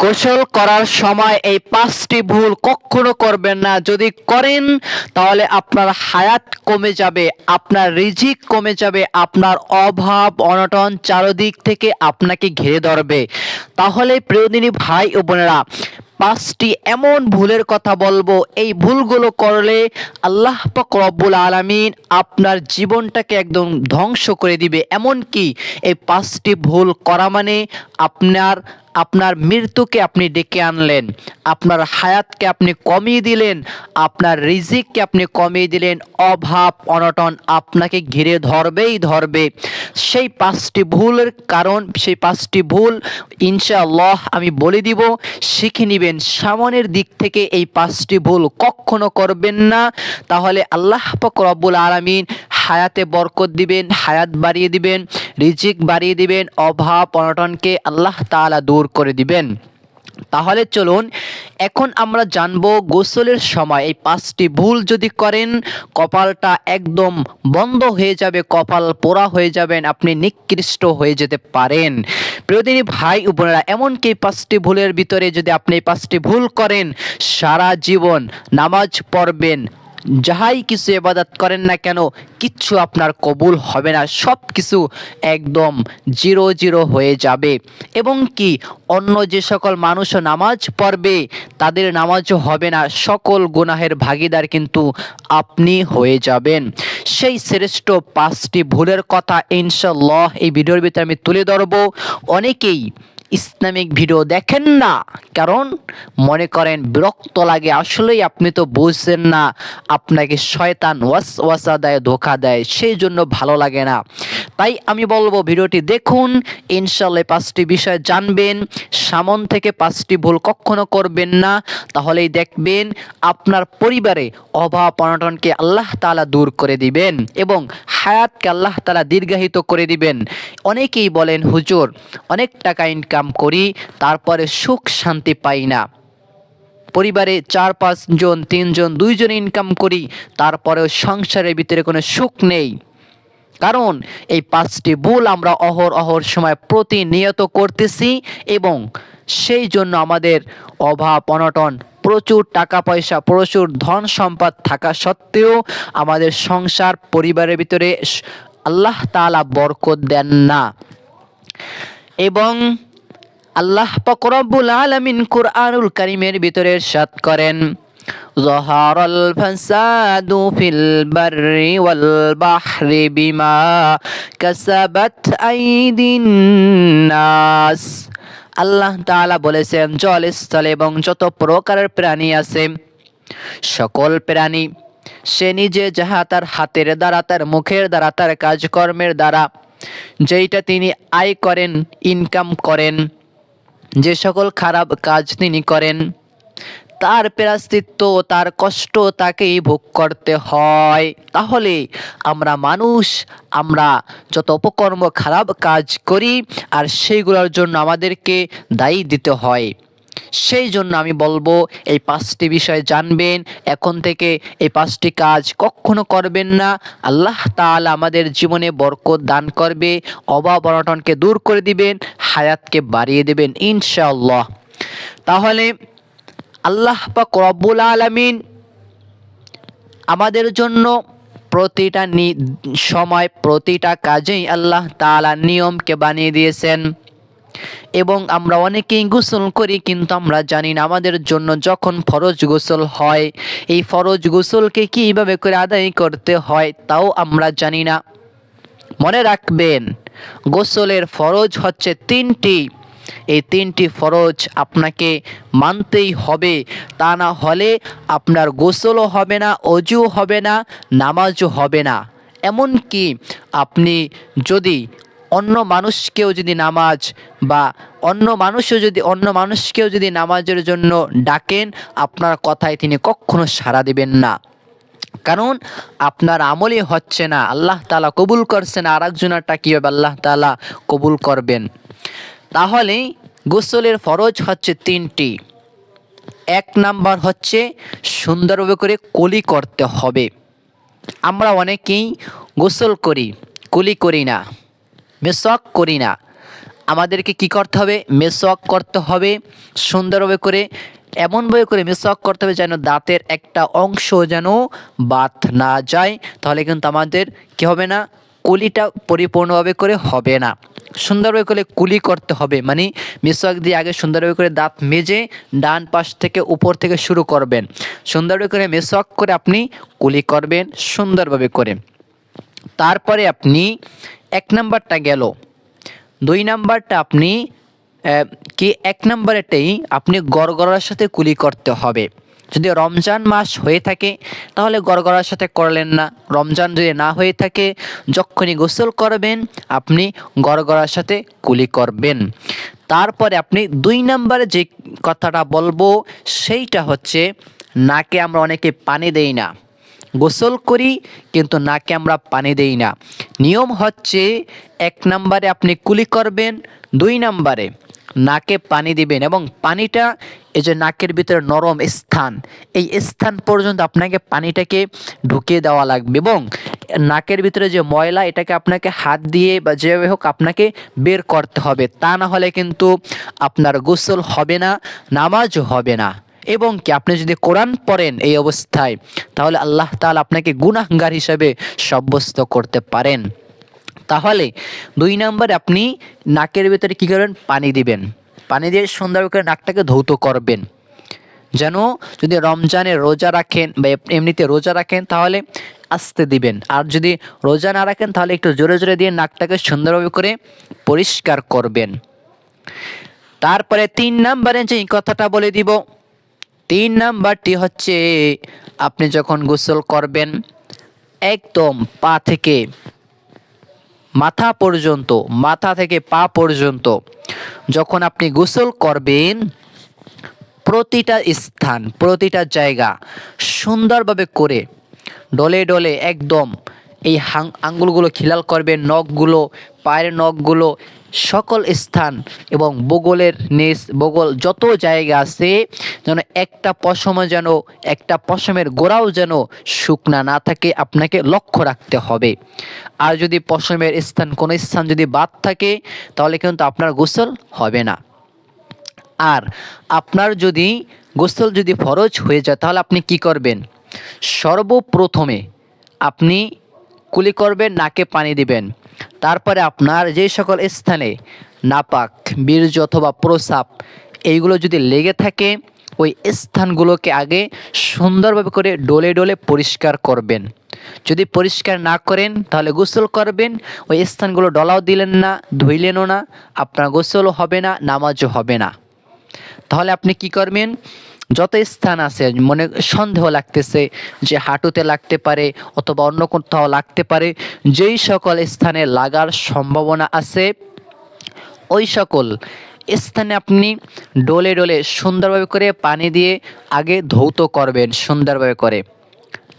গোসল করার সময় এই পাঁচটি ভুল কখনো করবেন না। যদি করেন, তাহলে আপনার হায়াত কমে যাবে, আপনার রিজিক কমে যাবে, আপনার অভাব, অনটন চারদিক থেকে আপনাকে ঘিরে ধরবে। তাহলে প্রিয়দিনী ভাই ও বোনেরা, পাঁচটি এমন ভুলের কথা বলব। এই ভুলগুলো করলে আল্লাহ পাক রব্বুল আলামিন আপনার জীবনটাকে একদম ধ্বংস করে দিবে। এমনকি এই পাঁচটি ভুল করা মানে আপনার আপনার মৃত্যুকে আপনি ডেকে আনলেন, আপনার হায়াতকে আপনি কমিয়ে দিলেন, আপনার রিজিককে আপনি কমিয়ে দিলেন, অভাব, অনটন আপনাকে ঘিরে ধরবেই ধরবে। সেই পাঁচটি ভুলের কারণ, সেই পাঁচটি ভুল ইনশাআল্লাহ আমি বলে দিব, শিখে নেবেন। সামনের দিক থেকে এই পাঁচটি ভুল কখনো করবেন না। তাহলে আল্লাহ পাক রব্বুল আলামিন হায়াতে বরকত দিবেন, হায়াত বাড়িয়ে দিবেন। রিজিক বাড়িয়ে দিবেন, অভাব, অনটনকে আল্লাহ তাআলা দূর করে দিবেন। তাহলে চলুন, এখন আমরা জানব গোসলের সময় এই পাঁচটি ভুল যদি করেন, কপালটা একদম বন্ধ হয়ে যাবে, কপাল পোড়া হয়ে যাবেন, আপনি নিকৃষ্ট হয়ে যেতে পারেন। প্রিয়দিনী ভাই ও বোনেরা, এমনকি পাঁচটি ভুলের ভিতরে যদি আপনি এই পাঁচটি ভুল করেন, সারা জীবন নামাজ পড়বেন যাহাই কিছু এবাদত করেন না কেন, কিচ্ছু আপনার কবুল হবে না। সব কিছু একদম জিরো জিরো হয়ে যাবে। এবং কি, অন্য যে সকল মানুষও নামাজ পড়বে, তাদের নামাজও হবে না। সকল গুনাহের ভাগিদার কিন্তু আপনি হয়ে যাবেন। সেই শ্রেষ্ঠ পাঁচটি ভুলের কথা ইনশাল্লাহ এই ভিডিওর ভিতরে আমি তুলে ধরবো। অনেকেই ইসলামিক ভিডিও দেখেন না। কারণ মনে করেন বিরক্ত লাগে, আসলেই আপনি তো বুঝছেন না, আপনাকে শয়তান ওয়াস ওয়াসা দেয়, ধোকা দেয়, সেই জন্য ভালো লাগে না। তাই আমি বলব, ভিডিওটি দেখুন ইনশাল্লাহ পাঁচটি বিষয় জানবেন, সামন থেকে পাঁচটি ভুল কখনো করবেন না, তাহলেই দেখবেন আপনার পরিবারে অভাব অনটনকে আল্লাহ তাআলা দূর করে দিবেন এবং হায়াতকে আল্লাহ তালা দীর্ঘায়িত করে দিবেন। অনেকেই বলেন, হুজুর, অনেক টাকা ইনকাম করি, তারপরে সুখ শান্তি পাই না। পরিবারে চার, পাঁচ জন তিনজন দুইজন ইনকাম করি, তারপরেও সংসারের ভিতরে কোনো সুখ নেই। কারণ এই পাঁচটি ভুল আমরা অহর অহর সময় প্রতিনিয়ত করতেছি এবং সেই জন্য আমাদের অভাব, অনটন, প্রচুর টাকা পয়সা, প্রচুর ধন সম্পদ থাকা সত্ত্বেও আমাদের সংসার, পরিবারের ভিতরে আল্লাহ তাআলা বরকত দেন না। এবং আল্লাহ পাক রব্বুল আলামিন কুরআনুল কারীমের ভিতরে ইরশাদ করেন ظهر الفساد في البر والبحر بما كسبت أيدي الناس আল্লাহ তাআলা বলেছেন জল স্থল এবং যত প্রকারের প্রাণী আছে সকল প্রাণী সে নিজে যাহা তার হাতের দ্বারা তার মুখের দ্বারা তার কাজকর্মের দ্বারা যেইটা তিনি আয় করেন ইনকাম করেন যে সকল খারাপ কাজ তিনি করেন, তার পেরাস্তিত্ব তার কষ্ট তাকেই ভোগ করতে হয়। তাহলে আমরা মানুষ, আমরা যত অপকর্ম খারাপ কাজ করি, আর সেইগুলোর জন্য আমাদেরকে দায়ী দিতে হয়। সেই জন্য আমি বলব, এই পাঁচটি বিষয় জানবেন, এখন থেকে এই পাঁচটি কাজ কখনো করবেন না। আল্লাহ তাআলা আমাদের জীবনে বরকত দান করবে, অভাব অনটনকে দূর করে দিবেন, হায়াতকে বাড়িয়ে দেবেন, ইনশাআল্লাহ। তাহলে আল্লাহ পাক রব্বুল আলামিন আমাদের জন্য প্রতিটা সময়, প্রতিটা কাজেই আল্লাহ তাআলা নিয়মকে বানিয়ে দিয়েছেন। এবং আমরা অনেকেই গোসল করি, কিন্তু আমরা জানি না আমাদের জন্য যখন ফরজ গোসল হয়, এই ফরজ গোসলকে কীভাবে করে আদায় করতে হয়, তাও আমরা জানি না। মনে রাখবেন, গোসলের ফরজ হচ্ছে তিনটি। এই তিনটি ফরজ আপনাকে মানতেই হবে। তা না হলে আপনার গোসলও হবে না অজু হবে না, নামাজও হবে না। এমনকি আপনি যদি অন্য মানুষকেও যদি নামাজ বা অন্য মানুষও যদি, অন্য মানুষকেও যদি নামাজের জন্য ডাকেন, আপনার কথায় তিনি কখনো সাড়া দেবেন না। কারণ আপনার আমলই হচ্ছে না। আল্লাহ তালা কবুল করছেন আর একজনেরটা কীভাবে আল্লাহ তালা কবুল করবেন। তাহলে গোসলের ফরজ হচ্ছে তিনটি। এক নাম্বার হচ্ছে সুন্দরভাবে করে কলি করতে হবে। আমরা অনেকেই গোসল করি, কুলি করি না। মেসক করি না। আমাদেরকে কি করতে হবে? মেসওয়াক করতে হবে সুন্দরভাবে করে, এমনভাবে করে মেসওয়াক করতে হবে যেন দাঁতের একটা অংশ যেন বাদ না যায়। তাহলে কিন্তু আমাদের কি হবে না? কুলিটা পরিপূর্ণভাবে করে হবে না। সুন্দরভাবে করে কুলি করতে হবে। মানে মিসওয়াক দিয়ে আগে সুন্দরভাবে করে দাঁত মেজে ডান পাশ থেকে উপর থেকে শুরু করবেন। সুন্দরভাবে করে মিসওয়াক করে আপনি কুলি করবেন সুন্দরভাবে করে। তারপরে আপনি এক নাম্বারটা গেল। দুই নাম্বারটা আপনি কি এক নাম্বারেটাই আপনি গড়গড়ার সাথে কুলি করতে হবে। যদি রমজান মাস হয়ে থাকে, তাহলে গড়গড়ার সাথে করলেন না। রমজান যদি না হয়ে থাকে, যখনই গোসল করবেন, আপনি গড়গড়ার সাথে কুলি করবেন। তারপরে আপনি দুই নাম্বারে যে কথাটা বলব, সেইটা হচ্ছে, নাকে আমরা অনেকে পানি দেই না। গোসল করি, কিন্তু নাকে আমরা পানি দেই না। নিয়ম হচ্ছে, এক নম্বরে আপনি কুলি করবেন, দুই নম্বরে নাকে পানি দিবেন এবং পানিটা এই যে নাকের ভিতরে নরম স্থান, এই স্থান পর্যন্ত আপনাকে পানিটাকে ঢুকিয়ে দেওয়া লাগবে এবং নাকের ভিতরে যে ময়লা, এটাকে আপনাকে হাত দিয়ে বা যেভাবে হোক আপনাকে বের করতে হবে। তা না হলে কিন্তু আপনার গোসল হবে না, নামাজও হবে না। এবং কি আপনি যদি কোরআন পড়েন এই অবস্থায়, তাহলে আল্লাহ তাআলা আপনাকে গুনাহগার হিসাবে সাব্যস্ত করতে পারেন। তাহলে দুই নম্বরে আপনি নাকের ভেতরে কী করবেন পানি দিবেন। পানি দিয়ে সুন্দর করে নাকটাকে ধৌত করবেন। যেন যদি রমজানে রোজা রাখেন বা এমনিতে রোজা রাখেন, তাহলে আস্তে দিবেন। আর যদি রোজা না রাখেন, তাহলে একটু জোরে জোরে দিয়ে নাকটাকে সুন্দরভাবে করে পরিষ্কার করবেন। তারপরে তিন নম্বরে যে কথাটা বলে দিব তিন নাম্বারটি হচ্ছে, আপনি যখন গোসল করবেন, একদম পা থেকে মাথা পর্যন্ত, মাথা থেকে পা পর্যন্ত যখন আপনি গোসল করবেন, প্রতিটা স্থান, প্রতিটা জায়গা সুন্দরভাবে করে ডলে ডলে একদম এই হাং আঙ্গুলগুলো খিলাল করবেন নখগুলো, পায়ের নখগুলো সকল স্থান এবং বগলের নিচ, বগল যত জায়গা আছে, যেন একটা পশমে যেন, একটা পশমের গোড়াও যেন শুকনা না থাকে, আপনাকে লক্ষ্য রাখতে হবে। আর যদি পশমের স্থান, কোনো স্থান যদি বাদ থাকে, তাহলে কিন্তু আপনার গোসল হবে না। আর আপনার যদি গোসল যদি ফরজ হয়ে যায়, তাহলে আপনি কি করবেন? সর্বপ্রথমে আপনি কুলি করবেন, নাকে পানি দিবেন। তারপরে আপনার যে সকল স্থানে নাপাক, বীর্য অথবা প্রসাব এইগুলো যদি লেগে থাকে, ওই স্থানগুলোকে আগে সুন্দরভাবে করে ডলে ডলে পরিষ্কার করবেন। যদি পরিষ্কার না করেন, তাহলে গোসল করবেন। ওই স্থানগুলো ডলাও দিলেন না, ধুইলেনও না, আপনার গোসলও হবে না, নামাজও হবে না। তাহলে আপনি কি করবেন? যত স্থান আছে, মনে সন্দেহ লাগতেছে যে হাঁটুতে লাগতে পারে অথবা অন্য কোথাও লাগতে পারে, যেই সকল স্থানে লাগার সম্ভাবনা আছে, ওই সকল স্থানে আপনি ডলে ডলে সুন্দরভাবে করে পানি দিয়ে আগে ধৌত করবেন, সুন্দরভাবে করে।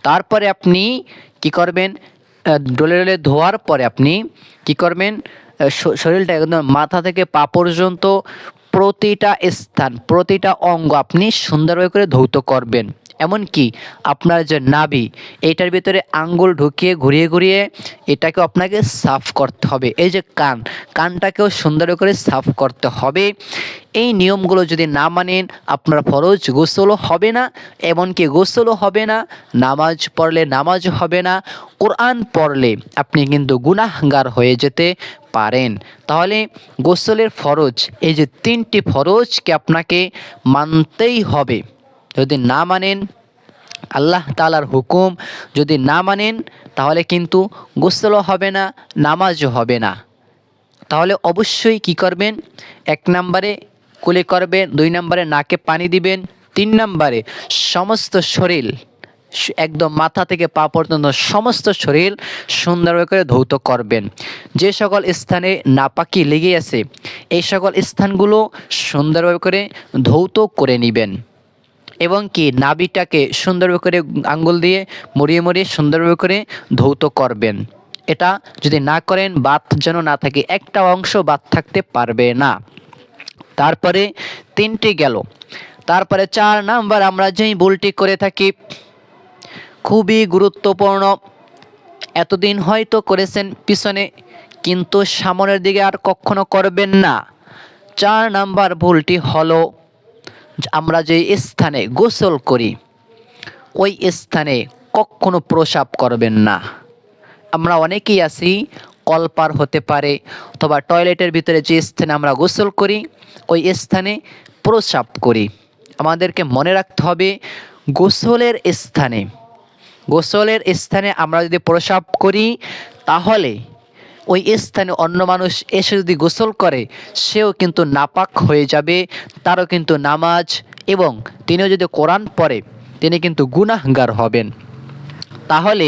তারপরে আপনি কি করবেন? ডলে ডলে ধোয়ার পরে আপনি কি করবেন? শরীরটা একদম মাথা থেকে পা পর্যন্ত প্রতিটা স্থান, প্রতিটা অঙ্গ আপনি সুন্দরভাবে করে ধৌত করবেন। এমনকি আপনার যে নাভি, এটার ভিতরে আঙ্গুল ঢুকিয়ে, ঘুরিয়ে ঘুরিয়ে এটাকে আপনাকে সাফ করতে হবে। এই যে কান, কানটাকেও সুন্দর করে সাফ করতে হবে। এই নিয়মগুলো যদি না মানেন, আপনার ফরজ গোসলও হবে না, এমনকি গোসলও হবে না, নামাজ পড়লে নামাজ হবে না, কোরআন পড়লে আপনি কিন্তু গুনাহগার হয়ে যেতে পারেন। তাহলে গোসলের ফরজ, এই যে তিনটি ফরজকে আপনাকে মানতেই হবে। যদি না মানেন, আল্লাহ তালার হুকুম যদি না মানেন, তাহলে কিন্তু গোসলও হবে না, নামাজও হবে না। তাহলে অবশ্যই কি করবেন? এক নম্বরে কুলে করবেন, দুই নম্বরে নাকে পানি দিবেন, তিন নম্বরে সমস্ত শরীর একদম মাথা থেকে পা পর্যন্ত সমস্ত শরীর সুন্দরভাবে করে ধৌত করবেন। যে সকল স্থানে নাপাকি লেগে আছে, এই সকল স্থানগুলো সুন্দরভাবে করে ধৌত করে নেবেন। এবং কি, নাভিটাকে সুন্দরভাবে করে আঙ্গুল দিয়ে মরিয়ে মরিয়ে সুন্দরভাবে করে ধৌত করবেন। এটা যদি না করেন, বাত যেন না থাকে, একটা অংশ বাদ থাকতে পারবে না। তারপরে তিনটি গেল। তারপরে চার নাম্বার আমরা যেই ভুলটি করে থাকি, খুবই গুরুত্বপূর্ণ। এতদিন হয়তো করেছেন পিছনে, কিন্তু সামনের দিকে আর কখনো করবেন না। চার নাম্বার ভুলটি হলো, আমরা যে স্থানে গোসল করি, ওই স্থানে কখনো প্রসাব করবেন না। আমরা অনেকেই আছি কলপার হতে পারে অথবা টয়লেটের ভিতরে যে স্থানে আমরা গোসল করি, ওই স্থানে প্রস্রাব করি। আমাদেরকে মনে রাখতে হবে, গোসলের স্থানে গোসলের স্থানে আমরা যদি প্রস্রাব করি, তাহলে ওই স্থানে অন্য মানুষ এসে যদি গোসল করে, সেও কিন্তু নাপাক হয়ে যাবে, তারও কিন্তু নামাজ এবং তিনিও যদি কোরআন পড়ে, তিনি কিন্তু গুনাহগার হবেন। তাহলে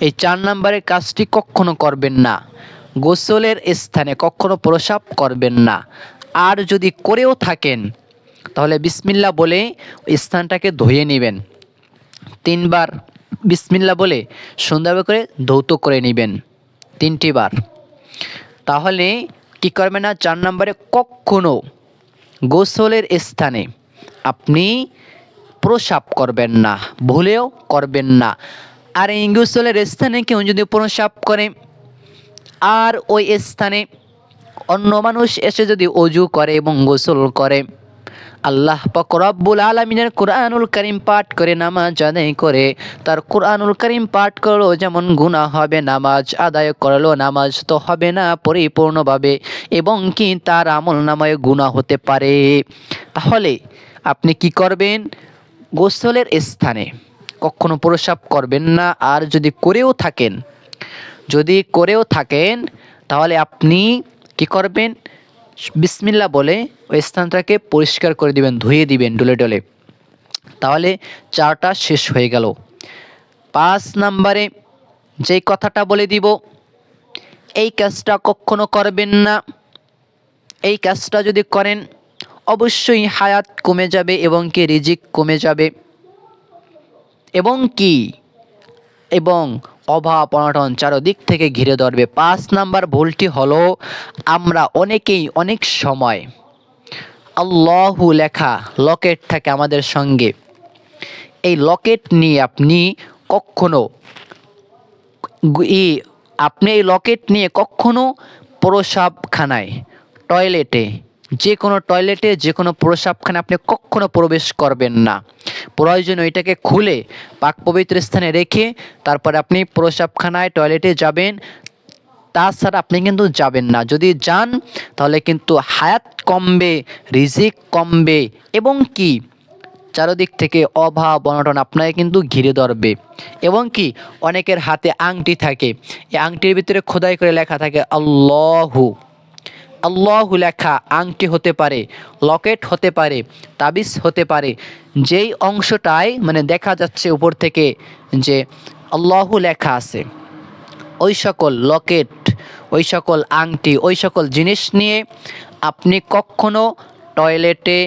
এই চার নম্বরের কাজটি কখনো করবেন না। গোসলের স্থানে কখনো প্রসাব করবেন না। আর যদি করেও থাকেন, তাহলে বিসমিল্লা বলে স্থানটাকে ধুয়ে নেবেন। তিনবার বিসমিল্লা বলে সুন্দরভাবে করে ধৌত করে নেবেন। তিনটি বার তাহলে কি করবেন না, চার নম্বরে কখনো গোসলের স্থানে আপনি প্রসাব করবেন না, ভুলেও করবেন না। আর এই গোসলের স্থানে কেউ যদি প্রসাব করে, আর ওই স্থানে অন্য মানুষ এসে যদি অজু করে এবং গোসল করে, আল্লাহ পাক আলমিনের কোরআনুল করিম পাঠ করে, নামাজ আদায় করে, তার কোরআনুল করিম পাঠ করল যেমন গুণা হবে, নামাজ আদায় করল, নামাজ তো হবে না পরিপূর্ণভাবে এবং কি তার আমল নামায় গুণা হতে পারে। তাহলে আপনি কি করবেন? গোসলের স্থানে কখনো প্রসাব করবেন না। আর যদি করেও থাকেন, যদি করেও থাকেন, তাহলে আপনি কি করবেন? বিসমিল্লা বলে ওই স্থানটাকে পরিষ্কার করে দিবেন, ধুয়ে দিবেন ডলে ডলে। তাহলে চারটা শেষ হয়ে গেল। পাঁচ নাম্বারে যেই কথাটা বলে দিব, এই কাজটা কখনো করবেন না। এই কাজটা যদি করেন, অবশ্যই হায়াত কমে যাবে এবং কি রিজিক কমে যাবে। এবং কি? এবং অভাব, অনটন চারদিক থেকে ঘিরে ধরবে। পাঁচ নাম্বার ভুলটি হলো, আমরা অনেকেই অনেক সময় আল্লাহু লেখা লকেট থাকে আমাদের সঙ্গে। এই লকেট নিয়ে আপনি কখনো আপনি এই লকেট নিয়ে কখনো প্রসাবখানায়, টয়লেটে যে কোনো টয়লেটে যে কোনো প্রসাবখানে আপনি কখনো প্রবেশ করবেন না। প্রয়োজন ওইটাকে খুলে পাক পবিত্র স্থানে রেখে তারপরে আপনি প্রসাবখানায় টয়লেটে যাবেন। তাছাড়া আপনি কিন্তু যাবেন না। যদি যান, তাহলে কিন্তু হায়াত কমবে, রিজিক কমবে এবং কি? চারদিক থেকে অভাব, অনটন আপনাকে কিন্তু ঘিরে ধরবে। এবং কি? অনেকের হাতে আংটি থাকে। এই আংটির ভিতরে খোদাই করে লেখা থাকে, আল্লাহু। আল্লাহু লেখা আংটি হতে পারে, লকেট হতে পারে তাবিজ হতে পারে, যেই অংশটায় মানে দেখা যাচ্ছে উপর থেকে যে আল্লাহু লেখা আছে। ওই সকল লকেট, ওই সকল আংটি, ওই সকল জিনিস নিয়ে আপনি কখনো টয়লেটে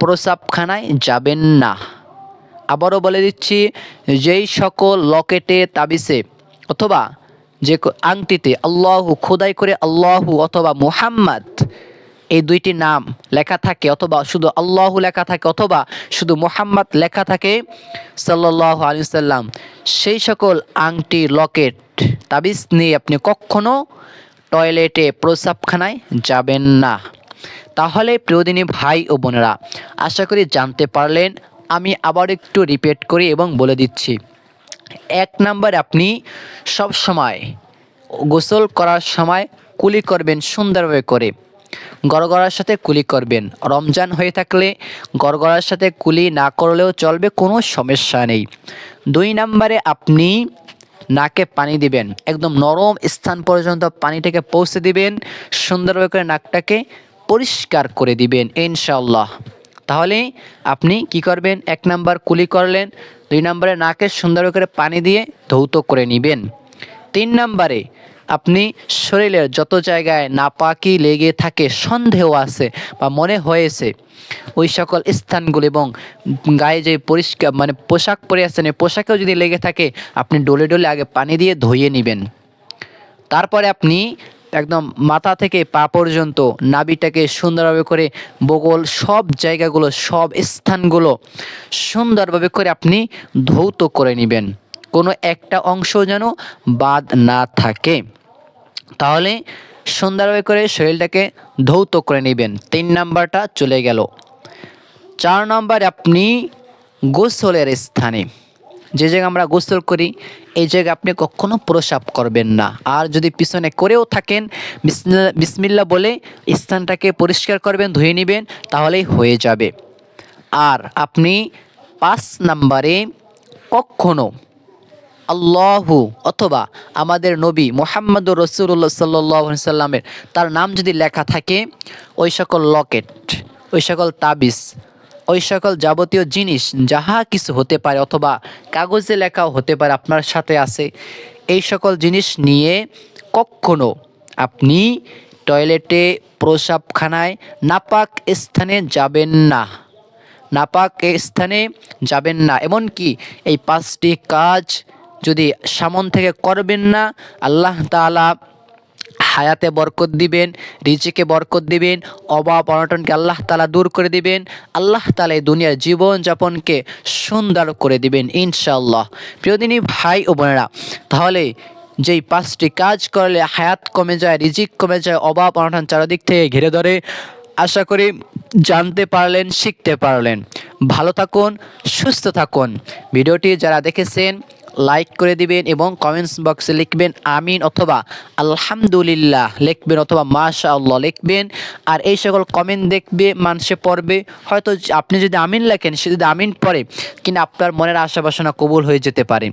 প্রসাবখানায় যাবেন না। আবারও বলে দিচ্ছি, যেই সকল লকেটে, তাবিসে অথবা যে আংটিতে আল্লাহু, খোদাই করে আল্লাহু অথবা মুহাম্মদ, এই দুইটি নাম লেখা থাকে, অথবা শুধু আল্লাহু লেখা থাকে, অথবা শুধু মুহাম্মদ লেখা থাকে সাল্লাহ আলি সাল্লাম। সেই সকল আংটি, লকেট, তাবিজ নিয়ে আপনি কখনো টয়লেটে প্রসাবখানায় যাবেন না। তাহলে প্রিয়দিনী ভাই ও বোনেরা, আশা করি জানতে পারলেন, আমি আবার একটু রিপিট করি এবং বলে দিচ্ছি। এক নাম্বার আপনি সব সময় গোসল করার সময় কুলি করবেন, সুন্দরভাবে করে। গড়গড়ার সাথে কুলি করবেন। রমজান হয়ে থাকলে গড়গড়ার সাথে কুলি না করলেও চলবে, কোনো সমস্যা নেই। দুই নাম্বারে আপনি নাকে পানি দিবেন, একদম নরম স্থান পর্যন্ত পানিটাকে পৌঁছে দিবেন, সুন্দরভাবে করে নাকটাকে পরিষ্কার করে দিবেন ইনশাল্লাহ তাহলে আপনি কি করবেন? এক নাম্বার কুলি করলেন, দুই নম্বরে নাকে সুন্দর করে পানি দিয়ে ধৌত করে নেবেন। তিন নম্বরে আপনি শরীরের যত জায়গায় নাপাকি লেগে থাকে, সন্দেহ আছে বা মনে হয়েছে, ওই সকল স্থানগুলো এবং গায়ে যে পরিষ্কার মানে পোশাক পরে আছেন পোশাকেও যদি লেগে থাকে, আপনি ডলে ডলে আগে পানি দিয়ে ধুয়ে নেবেন। তারপরে আপনি একদম মাথা থেকে পা পর্যন্ত নাবিটাকে সুন্দরভাবে করে বগল সব জায়গাগুলো, সব স্থানগুলো সুন্দরভাবে করে আপনি ধৌত করে নেবেন। কোনো একটা অংশ যেন বাদ না থাকে। তাহলে সুন্দরভাবে করে শরীরটাকে ধৌত করে নেবেন। তিন নাম্বারটা চলে গেল। চার নম্বর, আপনি গোসলের স্থানে যে জায়গায় আমরা গোসল করি, এই জায়গায় আপনি কখনো প্রসাব করবেন না। আর যদি পিছনে করেও থাকেন, বিসমিল্লা- বলে স্থানটাকে পরিষ্কার করবেন, ধুয়ে নেবেন, তাহলেই হয়ে যাবে। আর আপনি পাঁচ নাম্বারে কখনো আল্লাহু অথবা আমাদের নবী মোহাম্মদ রসুল্লাহ সাল্লাহ সাল্লামের তার নাম যদি লেখা থাকে, ওই সকল লকেট, ওই সকল তাবিজ ওই সকল যাবতীয় জিনিস, যাহা কিছু হতে পারে অথবা কাগজে লেখাও হতে পারে আপনার সাথে আছে, এই সকল জিনিস নিয়ে কখনো আপনি টয়লেটে, প্রসাবখানায় নাপাক স্থানে যাবেন না। নাপাক স্থানে যাবেন না। এমনকি এই পাঁচটি কাজ যদি সামন থেকে করবেন না, আল্লাহ তাআলা হায়াতে বরকত দিবেন, রিজিকে বরকত দিবেন, অভাব অনটনকে আল্লাহ তালা দূর করে দিবেন, আল্লাহ তাআলা এই দুনিয়ার জীবনযাপনকে সুন্দর করে দিবেন ইনশাআল্লাহ। প্রিয়দিনী ভাই ও বোনেরা, তাহলে যেই পাঁচটি কাজ করলে হায়াত কমে যায়, রিজিক কমে যায়, অভাব অনটন চারদিক থেকে ঘিরে ধরে, আশা করি জানতে পারলেন, শিখতে পারলেন। ভালো থাকুন, সুস্থ থাকুন। ভিডিওটি যারা দেখেছেন লাইক করে দিবেন এবং কমেন্টস বক্সে লিখবেন আমিন অথবা আলহামদুলিল্লাহ লিখবেন অথবা মাশা আল্লাহ লিখবেন। আর এই সকল কমেন্ট দেখবে মানুষে পড়বে। হয়তো আপনি যদি আমিন লেখেন, সে যদি আমিন পড়ে, কিনা আপনার মনের আশা বাসনা কবুল হয়ে যেতে পারে।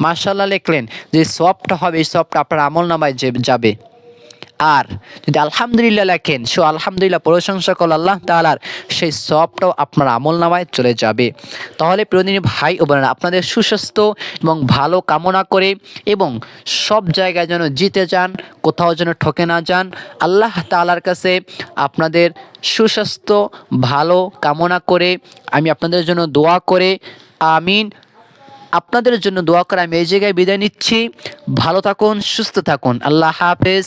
মাশাল্লাহ লিখলেন যে, সবটা হবে, এই সবটা আপনার আমল নামায় যাবে। আর যদি আলহামদুলিল্লাহ লেখেন, সো আলহামদুলিল্লাহ প্রশংসা করল আল্লাহ তালার সেই সবটাও আপনার আমল নামায় চলে যাবে। তাহলে প্রতিদিন ভাই ও বোনেরা, আপনাদের সুস্বাস্থ্য এবং ভালো কামনা করে এবং সব জায়গায় যেন জিতে যান, কোথাও যেন ঠকে না যান, আল্লাহ তালার কাছে আপনাদের সুস্বাস্থ্য, ভালো কামনা করে আমি আপনাদের জন্য দোয়া করে, আমিন। আপনাদের জন্য দোয়া করে আমি এই জায়গায় বিদায় নিচ্ছি। ভালো থাকুন, সুস্থ থাকুন। আল্লাহ হাফেজ।